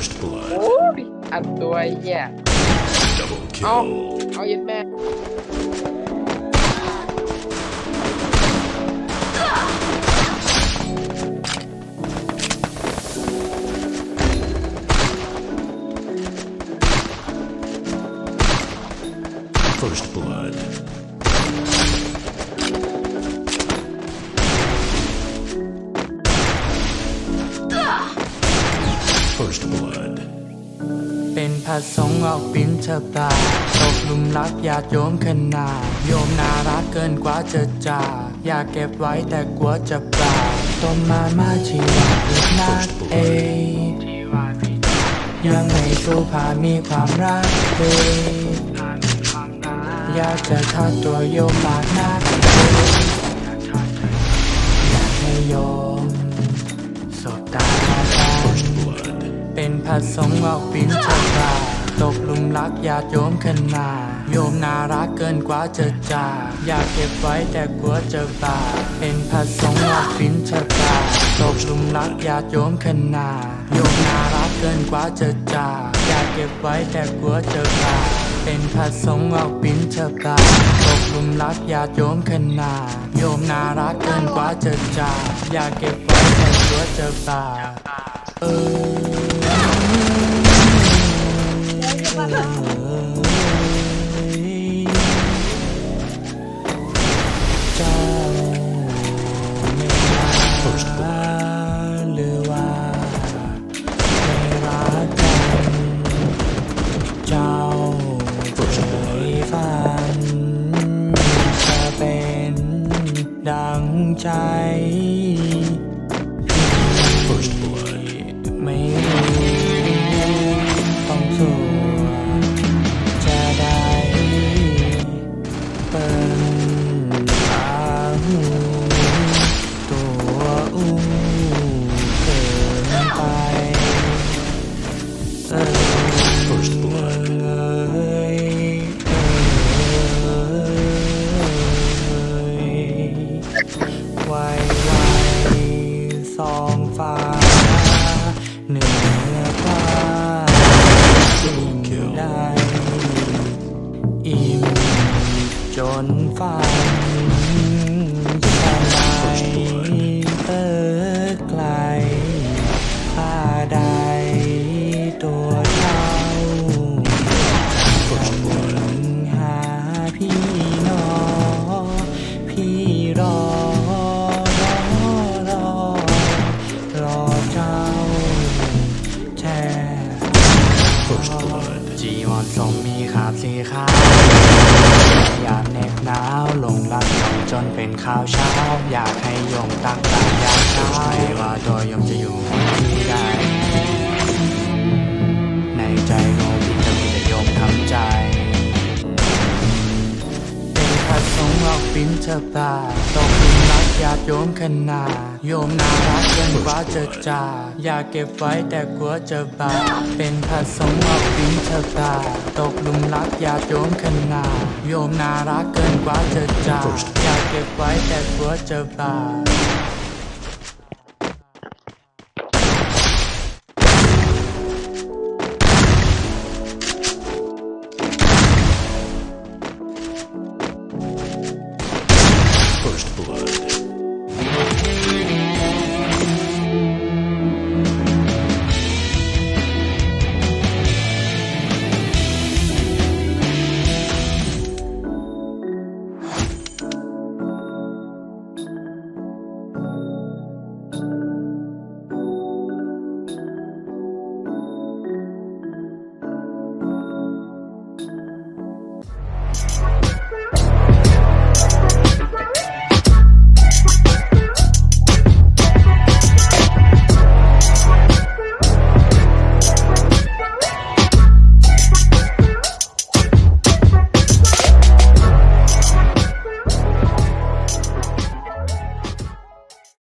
First blood. โอ้ยอัดตัวไอ้เหี้ย Double เอา kill. เอาเย็นแม่ First blood. First blood. เป็นพระสงฆ์ออกบินเธบาตตกหลุมรักญาติโยมขนาดโยมน่ารักเกินกว่าจะจ่าอยากเก็บไว้แต่กลัวจะบาต้นมามาชีวาอีกนักเอยังไม่สู้พามีความรักเลยอยากจะทัดตัวโยมมากนักอ เป็นพระสงฆ์ออกบินชบาตกลุมรักญาติโยมขึ้นมา โยมน่ารักเกินกว่าจะจ่าอยากเก็บไว้แต่กลัวจะบาเป็นพระสงฆ์ออกบินชบาตกลุมรักญาติโยมขึ้นมาโยมน่ารักเกินกว่าจะจ่าอยากเก็บไว้แต่กลัวจะบาเป็นพระสงฆ์ออกบินชบาตกลุมรักญาติโยมขึ้นมาโยมน่ารักเกินกว่าจะจ่าอยากเก็บไว้ แต่กลัวจะบาปเออเจ้าไม่รักหรือว่าไม่รักกันเจ้าเคยฝันจะเป็นดังใจ สองฟ้าเหนือฟ้าสิ่งใดอิ่มจนฝันสลเปิดไกลผ้าใดตัวเจ้าทำหาพี่น้องพี่ จีวรทรงมีขาบสีขาวอยากเหน็บหนาวลงรักจนเป็นข้าวเช้า อยากให้ยมตักตายามเช้าไม่ว่าตัวยมจะอยู่ที่ใดในใจโยมจะมีแต่ยมทำใจเป็นพระสงฆ์ออกบินเธบาตตกหลุมรัก ญาติโยมขนาดโยมน่ารักเกินกว่าจะจ่าอยากเก็บไว้แต่กลัวจะบาปเป็นพระสงฆ์ออกบินเธบาตตกหลุมรักญาติโยมขนาดโยมน่ารักเกินกว่าจะจ่าอยากเก็บไว้แต่กลัวจะบาป